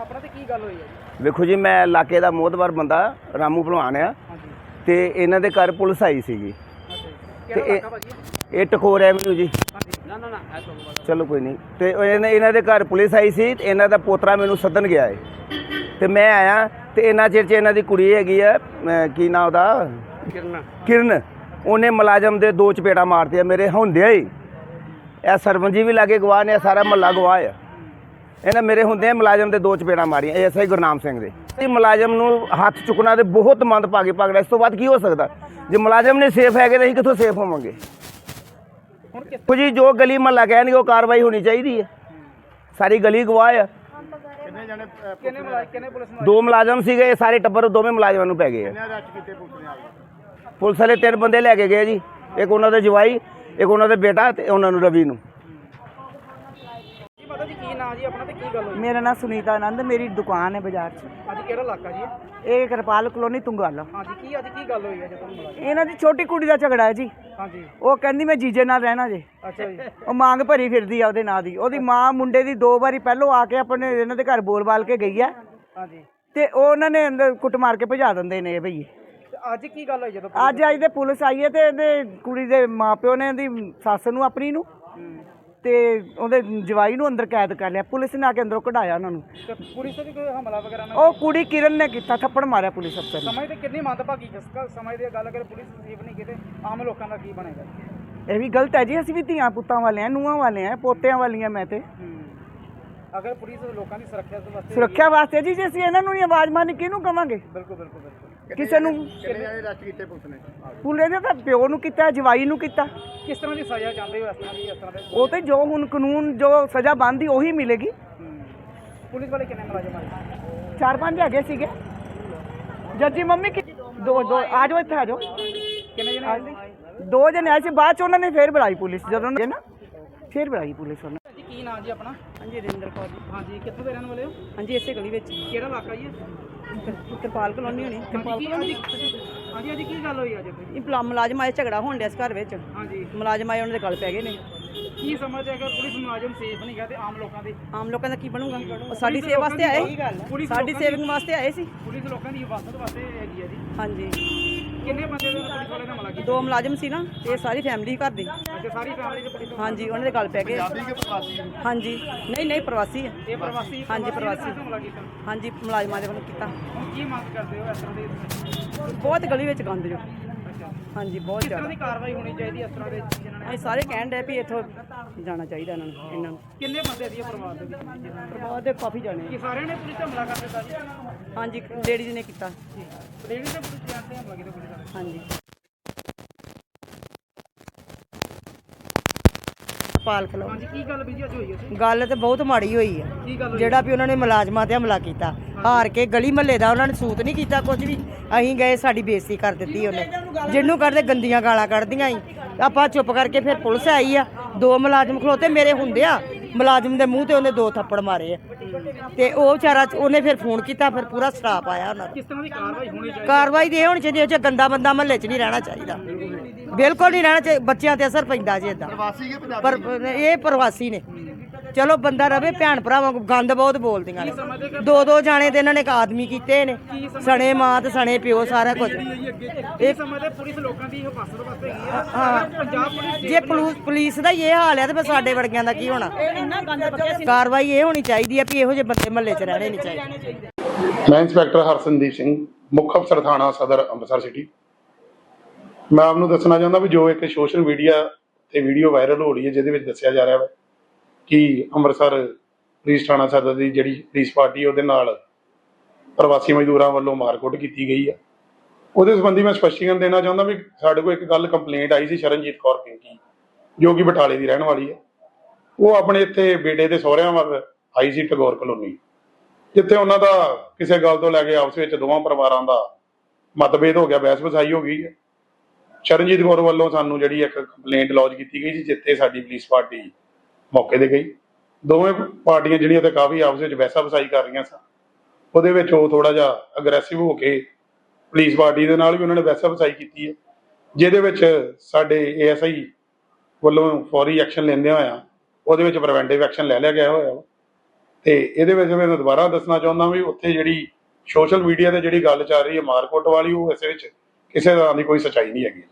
ਆਪਣਾ ਤੇ ਕੀ ਗੱਲ ਹੋਈ ਹੈ ਜੀ? ਵੇਖੋ ਜੀ ਮੈਂ ਇਲਾਕੇ ਦਾ ਮੋਹਤਵਰ ਬੰਦਾ ਰਾਮੂ ਭਲਵਾਨ ਆ। ਹਾਂਜੀ। ਤੇ ਇਹਨਾਂ ਦੇ ਘਰ ਪੁਲਿਸ ਆਈ ਸੀਗੀ। ਅੱਛਾ ਜੀ। ਕਿਹੜਾ ਇਹ- ਇਲਾਕਾ ਭਾਜੀ? ਇਹ ਟਕੋਰ ਐਵਨਿਊ ਜੀ। ਹਾਂਜੀ। ਨਾ ਨਾ ਨਾ ਐ ਤੁਹਾਨੂੰ ਚਲੋ ਕੋਈ ਨਹੀਂ। ਤੇ ਉਹ ਇਹਨਾਂ ਇਹਨਾਂ ਦੇ ਘਰ ਪੁਲਿਸ ਆਈ ਸੀ ਤੇ ਇਹਨਾਂ ਦਾ ਪੋਤਰਾ ਮੈਨੂੰ ਸੱਦਣ ਗਿਆ ਏ। ਤੇ ਮੈਂ ਆਇਆ ਤੇ ਇਹਨਾਂ ਚਿਰ ਚ ਇਹਨਾਂ ਦੀ ਕੁੜੀ ਹੈਗੀ ਆ ਅਮ, ਕੀ ਨਾਂ ਉਹਦਾ? ਕਿਰਨਾ। ਕਿਰਨ। ਉਹਨੇ ਮੁਲਾਜ਼ਮ ਦੇ ਦੋ ਚਪੇੜਾ ਮਾਰਤੀਆਂ ਮੇਰੇ ਹੁੰਦਿਆਂ ਹੀ। ਇਹ ਸਰਪੰਚੀ ਵੀ ਲਾਗੇ ਗਵਾਹ ਨੇ ਇਹ ਸਾਰਾ ਮਹੱਲਾ ਗਵਾਹ ਆ। ਇਹਨਾਂ ਮੇਰੇ ਹੁੰਦਿਆਂ ਹੀ ਮੁਲਾਜ਼ਮ ਦੇ ਦੋ ਚਪੇੜਾ ਮਾਰੀਆਂ ਐਸਆਈ ਗੁਰਨਾਮ ਸਿੰਘ ਦੇ। ਇਹ ਮੁਲਾਜ਼ਮ ਨੂੰ ਹੱਥ ਚੁੱਕਣਾ ਤੇ ਬਹੁਤ ਮੰਦ ਪਾਗੇ ਪਗੜਾ ਇਸ ਤੋਂ ਬਾਅਦ ਕੀ ਹੋ ਸਕਦਾ? ਜੇ ਮੁਲਾਜ਼ਮ ਨੇ ਸੇਫ ਹੈਗੇ ਤਾਂ ਅਸੀਂ ਕਿੱਥੋਂ ਸੇਫ ਹੋਵਾਂਗੇ? ਜੀ ਜੋ ਗਲੀ ਮਹੱਲਾ ਕਹਿਣਗੇ ਉਹ ਕਾਰਵਾਈ ਹੋਣੀ ਚਾਹੀਦੀ ਹੈ ਸਾਰੀ ਗਲੀ ਗਵਾਹ ਆ। ਕਿੰਨੇ ਜਣੇ ਕਿੰਨੇ ਮੁਲਾਜ਼ਮ? ਕਿੰਨੇ ਪੁਲਿਸ ਮੁਲਾਜ਼ਮ ਦੋ ਮੁਲਾਜ਼ਮ ਸੀਗੇ ਇਹ ਸਾਰੇ ਟੱਬਰ ਦੋਵੇਂ ਮੁਲਾਜ਼ਮਾਂ ਨੂੰ ਪੈ ਗਏ ਆ। ਅਰੈਸਟ ਕੀਤੇ ਪੁਲਿਸ ਨੇ ਪੁਲਿਸ ਵਾਲੇ ਤਿੰਨ ਬੰਦੇ ਲੈ ਕੇ ਗਏ ਜੀ ਇੱਕ ਉਹਨਾਂ ਦੇ ਜਵਾਈ ਇੱਕ ਉਹਨਾਂ ਦੇ ਬੇਟਾ ਤੇ ਉਹਨਾਂ ਨੂੰ ਰਵੀ ਨੂੰ। ਨਾਂ ਜੀ ਆਪਣਾ ਤੇ ਕੀ ਗੱਲ ਹੋਈ? ਮੇਰਾ ਨਾਮ ਸੁਨੀਤਾ ਆਨੰਦ ਮੇਰੀ ਦੁਕਾਨ ਹੈ ਬਾਜ਼ਾਰ 'ਚ। ਅੱਜ ਕਿਹੜਾ ਇਲਾਕਾ ਜੀ ਇਹ? ਇਹ ਕਿਰਪਾਲ ਕਲੋਨੀ ਤੁੰਗਾਲਾ ਹਾਂਜੀ ਕੀ ਅੱਜ ਕੀ ਗੱਲ ਹੋਈ ਹੈ ਜਦੋਂ ਮੁਲਾਜ਼ਮ ਇਹਨਾਂ ਦੀ ਛੋਟੀ ਕੁੜੀ ਦਾ ਝਗੜਾ ਹੈ ਜੀ। ਹਾਂਜੀ ਉਹ ਕਹਿੰਦੀ ਮੈਂ ਜੀਜੇ ਨਾਲ ਰਹਿਣਾ ਜੇ। ਅੱਛਾ ਜੀ। ਉਹ ਮੰਗ ਭਰੀ ਫਿਰਦੀ ਆ ਉਹਦੇ ਨਾਂ ਦੀ। ਉਹਦੀ ਮਾਂ ਮੁੰਡੇ ਦੀ ਦੋ ਵਾਰੀ ਪਹਿਲੋਂ ਆ ਕੇ ਆਪਣੇ ਇਹਨਾਂ ਦੇ ਘਰ ਬੋਲ-ਬਾਲ ਕੇ ਗਈ ਹੈ ਹਾਂਜੀ ਤੇ ਉਹ ਉਹਨਾਂ ਨੇ ਅੰਦਰ ਕੁੱਟ ਮਾਰ ਕੇ ਭਜਾ ਦਿੰਦੇ ਨੇ ਇਹ ਭਈ ਤੇ ਅੱਜ ਕੀ ਗੱਲ ਹੋਈ ਜਦੋਂ ਅੱਜ ਅੱਜ ਦੇ ਪੁਲਿਸ ਆਈ ਹੈ ਤੇ ਇਹਦੇ ਕੁੜੀ ਦੇ ਮਾਪਿਓ ਨੇ ਇਹਦੀ ਸੱਸ ਨੂੰ ਆਪਣੀ ਨੂੰ। ਤੇ ਉਹਦੇ ਜਵਾਈ ਨੂੰ ਅੰਦਰ ਕੈਦ ਕਰ ਲਿਆ ਪੁਲਿਸ ਨੇ ਆ ਕੇ ਅੰਦਰੋਂ ਕਢਾਇਆ ਉਹਨਾਂ ਨੂੰ। ਤੇ ਪੁਲਿਸ ਤੇ ਵੀ ਕੋਈ ਹਮਲਾ ਵਗੈਰਾ ਨਾ ਉਹ ਕੁੜੀ ਕਿਰਨ ਨੇ ਕੀਤਾ ਥੱਪੜ ਮਾਰਿਆ ਪੁਲਿਸ ਅਫਸਰ ਨੇ। ਸਮਝ ਤੇ ਕਿੰਨੀ ਮੰਦਭਾਗੀ ਜਿਸ ਕਾ ਸਮਝ ਦੀ ਗੱਲ ਕਰੇ ਪੁਲਿਸ ਸੇਫ ਨਹੀਂ ਕਿਤੇ ਆਮ ਲੋਕਾਂ ਦਾ ਕੀ ਬਣੇਗਾ? ਇਹ ਵੀ ਗਲਤ ਹੈ ਜੀ ਅਸੀਂ ਵੀ ਧੀਆਂ ਪੁੱਤਾਂ ਵਾਲੇ ਆ ਨੂੰਹਾਂ ਵਾਲੇ ਆ ਪੋਤਿਆਂ ਵਾਲੀਆਂ ਮੈਂ ਤੇ। ਅਗਰ ਪੁਲਿਸ ਲੋਕਾਂ ਦੀ ਸੁਰੱਖਿਆ ਵਾਸਤੇ ਸੁਰੱਖਿਆ ਵਾਸਤੇ ਜੀ ਜੇ ਅਸੀਂ ਇਹਨਾਂ ਨੂੰ ਹੀ ਆਵਾਜ਼ ਮਾਰਨੀ ਕਿਹਨੂੰ ਕਵਾਂਗੇ? ਬਿਲਕੁਲ ਬਿਲਕੁਲ ਬਿਲਕੁਲ। ਕਿਸੇ ਨੂੰ ਕਿੰਨੇ ਜਣੇ ਅਰੈਸਟ ਕੀਤੇ ਪੁਲਿਸ ਨੇ। ਪੁਲਿਸ ਨੇ ਤਾਂ ਪਿਓ ਨੂੰ ਕੀਤਾ ਜਵਾਈ ਨੂੰ ਕੀਤਾ। ਕਿਸ ਤਰ੍ਹਾਂ ਦੀ ਸਜ਼ਾ ਚਾਹੁੰਦੇ ਹੋ ਇਸ ਤਰ੍ਹਾਂ ਦੀ ਇਸ ਤਰ੍ਹਾਂ ਦੇ? ਉਹ ਤੇ ਜੋ ਹੁਣ ਕਾਨੂੰਨ ਜੋ ਸਜ਼ਾ ਬਣਦੀ ਉਹੀ ਮਿਲੇਗੀ। ਪੁਲਿਸ ਵਾਲੇ ਕਿੰਨੇ ਮੁਲਾਜ਼ਮ ਆਏ ਚਾਰ ਪੰਜ ਹੈਗੇ ਸੀਗੇ। ਜੱਜੀ ਮੰਮੀ ਕਿ ਦੋ ਦੋ ਆ ਜਾਓ ਇੱਥੇ ਆ ਜਾਓ। ਕਿੰਨੇ ਜਣੇ ਆਏ ਸੀ? ਦੋ ਜਣੇ ਆਏ ਸੀ ਬਾਅਦ ਚ ਉਹਨਾਂ ਨੇ ਫੇਰ ਬੁਲਾਈ ਪੁਲਿਸ। ਜਦੋਂ ਨੇ ਫੇਰ ਬੁਲਾਈ ਪੁਲਿਸ ਉਹਨਾਂ। ਨਾਂ ਜੀ ਆਪਣਾ? ਹਾਂਜੀ ਰਿੰਦਰ ਕੌਰ ਜੀ। ਹਾਂਜੀ ਕਿੱਥੋਂ ਦੇ ਰਹਿਣ ਵਾਲੇ ਹੋ? ਹਾਂਜੀ ਇਸੇ ਗਲੀ ਵਿੱਚ। ਕਿਹੜਾ ਇਲਾਕਾ ਜੀ ਇਹ? ਕਿਰਪਾਲ ਕਲੋਨੀ ਹੋਣੀ। ਹਾਂਜੀ ਕੀ ਹਾਂਜੀ ਹਾਂਜੀ ਕੀ ਗੱਲ ਹੋਈ ਅੱਜ? ਇਹ ਪਲਾ- ਮੁਲਾਜ਼ਮ ਆਏ ਝਗੜਾ ਹੋਣ ਡਿਆ ਇਸ ਘਰ ਵਿੱਚ। ਹਾਂਜੀ। ਮੁਲਾਜ਼ਮ ਆਏ ਉਹਨਾਂ ਦੇ ਗਲ ਪੈ ਗਏ ਨੇ। ਕੀ ਸਮਝਦੇ ਅਗਰ ਪੁਲਿਸ ਮੁਲਾਜ਼ਮ ਸੇਫ ਨਹੀਂ ਗਾ ਤੇ ਆਮ ਲੋਕਾਂ ਦੇ? ਆਮ ਲੋਕਾਂ ਦਾ ਕੀ ਬਣੂਗਾ? ਉਹ ਸਾਡੀ ਸੇਵਾ ਵਾਸਤੇ ਆਏ। ਪੁਲਿਸ ਸਾਡੀ ਲੋਕਾਂ ਸੇਵਿੰਗ ਵਾਸਤੇ ਆਏ ਸੀ। ਪੁਲਿਸ ਲੋਕਾਂ ਦੀ ਹਿਫਾਜ਼ਤ ਵਾਸਤੇ ਹੈਗੀ ਹੈ ਜੀ। ਹਾਂਜੀ। ਕਿੰਨੇ ਬੰਦੇ ਦੇ ਨਾਲ ਪੁਲਿਸ ਵਾਲੇ ਨਾਲ ਹਮਲਾ ਕੀਤਾ ਦੋ ਮੁਲਾਜ਼ਮ ਸੀ ਨਾ ਤੇ ਇਹ ਸਾਰੀ ਫੈਮਿਲੀ ਘਰ ਦੀ। ਅੱਛਾ ਸਾਰੀ ਫੈਮਿਲੀ ਦੇ ਪੁਲਿਸ ਹਾਂਜੀ ਉਹਨਾਂ ਦੇ ਗਲ ਪੈ ਗਏ। ਹਾਂਜੀ ਨਹੀਂ ਨਹੀਂ ਪ੍ਰਵਾਸੀ ਹੈ ਇਹ ਪ੍ਰਵਾਸੀ ਹਾਂਜੀ, ਪ੍ਰਵਾਸੀ। ਹਮਲਾ ਕੀਤਾ ਹਾਂਜੀ ਮੁਲਾਜ਼ਮਾਂ ਦੇ ਵੱਲੋਂ ਕੀਤਾ। ਕੀ ਮੰਗ ਕਰਦੇ ਹੋ ਇਸ ਤਰ੍ਹਾਂ ਦੇ? ਬਹੁਤ ਗਲੀ ਵਿੱਚ ਗੰਦ ਜੋ। ਹਾਂਜੀ ਬਹੁਤ ਕਿਸ ਤਰ੍ਹਾਂ ਜ਼ਿਆਦਾ। ਕਾਰਵਾਈ ਹੋਣੀ ਚਾਹੀਦੀ ਹੈ ਇਸ ਤਰ੍ਹਾਂ ਦੇ ਜਿਨ੍ਹਾਂ ਨੇ ਅਸੀਂ ਸਾਰੇ ਕਹਿਣ ਡਏ ਵੀ ਇੱਥੋਂ ਜਾਣਾ ਚਾਹੀਦਾ ਇਹਨਾਂ ਨੂੰ ਇਹਨਾਂ ਨੂੰ। ਕਿੰਨੇ ਬੰਦੇ ਦੀ ਇਹ ਪਰਿਵਾਰ ਦੇ ਵਿੱਚ? ਜਿਨ੍ਹਾਂ ਨੇ ਪਰਿਵਾਰ ਦੇ ਕਾਫੀ ਜਾਣੇ ਕੀ ਸਾਰਿਆਂ ਨੇ ਪੁਲਿਸ ਤੇ ਹਮਲਾ ਕਰ ਦਿੱਤਾ ਜੀ? ਹਾਂਜੀ ਲੇਡੀਜ਼ ਨੇ ਕੀਤਾ। ਲੇਡੀ ਤੇ ਪੁਲਿਸ ਜਾਣ ਤੇ ਹਮਲਾ ਕੀਤਾ ਪੁਲਿਸ ਵਾਲੇ ਹਾਂਜੀ। ਪਾਲ ਖਲੋ। ਹਾਂਜੀ ਕੀ ਗੱਲ ਵੀ ਜੀ ਅੱਜ ਹੋਈ ਹੈ ਗੱਲ ਤੇ ਬਹੁਤ ਮਾੜੀ ਹੋਈ ਹੈ। ਕੀ ਗੱਲ ਹੋਈ ਜਿਹੜਾ ਵੀ ਉਹਨਾਂ ਨੇ ਮੁਲਾਜ਼ਮਾਂ ਤੇ ਹਮਲਾ ਕੀਤਾ। ਹਾਰ ਕੇ ਗਲੀ ਮਹੱਲੇ ਦਾ ਉਹਨਾਂ ਨੇ ਸੂਤ ਨਹੀਂ ਕੀਤਾ ਕੁਝ ਵੀ। ਅਸੀਂ ਗਏ ਸਾਡੀ ਬੇਇੱਜ਼ਤੀ ਕਰ ਦਿੱਤੀ ਉਹਨੇ। ਜਿਹਨੂੰ ਕਰਦੇ ਗੰਦੀਆਂ ਗਾਲਾਂ ਕੱਢਦੀਆਂ ਸੀ ਆਪਾਂ ਚੁੱਪ ਕਰਕੇ ਫਿਰ ਪੁਲਿਸ ਆਈ ਆ। ਦੋ ਮੁਲਾਜ਼ਮ ਖਲੋਤੇ ਮੇਰੇ ਹੁੰਦੇ ਆ। ਮੁਲਾਜ਼ਮ ਦੇ ਮੂੰਹ ਤੇ ਉਹਨੇ ਦੋ ਥੱਪੜ ਮਾਰੇ ਆ। ਤੇ ਉਹ ਵਿਚਾਰਾ ਉਹਨੇ ਫਿਰ ਫੋਨ ਕੀਤਾ ਫਿਰ ਪੂਰਾ ਸਟਾਫ ਆਇਆ ਉਹਨਾਂ ਦਾ। ਕਿਸ ਤਰ੍ਹਾਂ ਦੀ ਕਾਰਵਾਈ ਹੋਣੀ ਚਾਹੀਦੀ? ਕਾਰਵਾਈ ਤੇ ਇਹ ਹੋਣੀ ਚਾਹੀਦੀ ਹੈ ਕਿ ਗੰਦਾ ਬੰਦਾ ਮਹੱਲੇ 'ਚ ਨਹੀਂ ਰਹਿਣਾ ਚਾਹੀਦਾ। ਬਿਲਕੁਲ ਨਹੀਂ ਰਹਿਣਾ ਚਾਹੀਦਾ ਬੱਚਿਆਂ ਤੇ ਅਸਰ ਪੈਂਦਾ ਜੀ ਇਦਾਂ ਪ੍ਰਵਾਸੀ ਕੇ ਪਰ ਇਹ ਪ੍ਰਵਾਸੀ ਨੇ। ਚਲੋ ਬੰਦਾ ਰਵੇ, ਭੈਣ ਭਰਾਵਾਂ ਕੋ ਗੰਦ ਬਹੁਤ ਬੋਲਦੀਆਂ ਨੇ। ਦੋ ਦੋ ਜਾਣੇ ਤੇ ਇਹਨਾਂ ਨੇ ਇੱਕ ਆਦਮੀ ਕੀਤੇ ਨੇ। ਸਣੇ ਮਾਂ ਤੇ ਸਣੇ ਪਿਓ ਸਾਰਾ ਕੁਝ। ਇਹ ਸਮਝਦੇ ਪੁਲਿਸ ਲੋਕਾਂ ਦੀ ਹਿਫਾਜ਼ਤ ਵਾਸਤੇ ਹੈਗੀ ਹੈ ਹਾਂ ਪੰਜਾਬ ਪੁਲਿਸ ਜੇ ਪੁਲਿਸ ਪੁਲਿਸ ਦਾ ਹੀ ਇਹ ਹਾਲ ਹੈ ਤੇ ਫਿਰ ਸਾਡੇ ਵਰਗਿਆਂ ਦਾ ਕੀ ਹੋਣਾ? ਕਾਰਵਾਈ ਇਹ ਹੋਣੀ ਚਾਹੀਦੀ ਹੈ ਵੀ ਇਹੋ ਜਿਹੇ ਬੰਦੇ ਮਹੱਲੇ 'ਚ ਰਹਿਣੇ ਨਹੀਂ ਚਾਹੀਦੇ। ਮੈਂ ਇੰਸਪੈਕਟਰ ਹਰਸਨਦੀਪ ਸਿੰਘ, ਮੁੱਖ ਅਫਸਰ ਥਾਣਾ ਸਦਰ, ਅੰਮ੍ਰਿਤਸਰ ਸਿਟੀ ਮੈਂ ਆਪ ਨੂੰ ਦੱਸਣਾ ਚਾਹੁੰਦਾ ਵੀ ਜੋ ਇੱਕ ਸੋਸ਼ਲ ਮੀਡੀਆ ਤੇ ਵੀਡੀਓ ਵਾਇਰਲ ਹੋ ਰਹੀ ਹੈ, ਜਿਹਦੇ ਵਿੱਚ ਦੱਸਿਆ ਜਾ ਰਿਹਾ ਹੈ ਕਿ ਅੰਮ੍ਰਿਤਸਰ ਪੁਲਿਸ ਥਾਣਾ ਸਦਰ ਦੀ ਜਿਹੜੀ ਪੁਲਿਸ ਪਾਰਟੀ ਉਹਦੇ ਨਾਲ ਪ੍ਰਵਾਸੀ ਮਜ਼ਦੂਰਾਂ ਵੱਲੋਂ ਮਾਰਕੁੱਟ ਕੀਤੀ ਗਈ ਹੈ ਉਹਦੇ ਸੰਬੰਧੀ ਮੈਂ ਸਪਸ਼ਟੀਕਰਨ ਦੇਣਾ ਚਾਹੁੰਦਾ ਵੀ ਸਾਡੇ ਕੋਲ ਇੱਕ ਗੱਲ ਕੰਪਲੇਂਟ ਆਈ ਸੀ ਸ਼ਰਨਜੀਤ ਕੌਰ ਪਿੰਕੀ, ਜੋ ਕਿ ਬਟਾਲੇ ਦੀ ਰਹਿਣ ਵਾਲੀ ਹੈ ਉਹ ਆਪਣੇ ਇੱਥੇ ਬੇਟੇ ਦੇ ਸਹੁਰਿਆਂ ਵੱਲ ਆਈ ਸੀ ਟਗੋਰ ਕਲੋਨੀ, ਜਿੱਥੇ ਉਹਨਾਂ ਦਾ ਕਿਸੇ ਗੱਲ ਤੋਂ ਲੈ ਕੇ ਆਪਸ ਵਿੱਚ ਦੋਵਾਂ ਪਰਿਵਾਰਾਂ ਦਾ ਮਤਭੇਦ ਹੋ ਗਿਆ ਬਹਿਸ ਵਸਾਈ ਹੋ ਗਈ ਹੈ ਚਰਨਜੀਤ ਕੌਰ ਵੱਲੋਂ ਸਾਨੂੰ ਜਿਹੜੀ ਇੱਕ ਕੰਪਲੇਂਟ ਲੌਜ ਕੀਤੀ ਗਈ ਸੀ, ਜਿੱਥੇ ਸਾਡੀ ਪੁਲਿਸ ਪਾਰਟੀ ਮੌਕੇ ਤੇ ਗਈ। ਦੋਵੇਂ ਪਾਰਟੀਆਂ ਜਿਹੜੀਆਂ ਤੇ ਕਾਫੀ ਆਪਸ ਵਿੱਚ ਬਹਿਸਾ ਵਸਾਈ ਕਰ ਰਹੀਆਂ ਸਨ ਉਹਦੇ ਵਿੱਚ ਉਹ ਥੋੜਾ ਜਿਹਾ ਅਗਰੈਸਿਵ ਹੋ ਕੇ ਪੁਲਿਸ ਪਾਰਟੀ ਦੇ ਨਾਲ ਵੀ ਉਹਨਾਂ ਨੇ ਬਹਿਸਾ ਵਸਾਈ ਕੀਤੀ ਹੈ। ਜਿਹਦੇ ਵਿੱਚ ਸਾਡੇ ਏਐਸਆਈ ਵੱਲੋਂ ਫੌਰੀ ਐਕਸ਼ਨ ਲੈਂਦੇ ਹੋਇਆ ਉਹਦੇ ਵਿੱਚ ਪ੍ਰੀਵੈਂਟਿਵ ਐਕਸ਼ਨ ਲੈ ਲਿਆ ਗਿਆ ਹੋਇਆ ਵਾ। ਤੇ ਇਹਦੇ ਵਿੱਚ ਮੈਂ ਦੁਬਾਰਾ ਦੱਸਣਾ ਚਾਹੁੰਦਾ ਵੀ ਉੱਥੇ ਜਿਹੜੀ ਸੋਸ਼ਲ ਮੀਡੀਆ ਤੇ ਜਿਹੜੀ ਗੱਲ ਚੱਲ ਰਹੀ ਹੈ ਮਾਰਕੋਟ ਵਾਲੀ ਉਹ ਇਸ ਵਿੱਚ ਕਿਸੇ ਤਰ੍ਹਾਂ ਦੀ ਕੋਈ ਸਚਾਈ ਨਹੀਂ ਹੈਗੀ।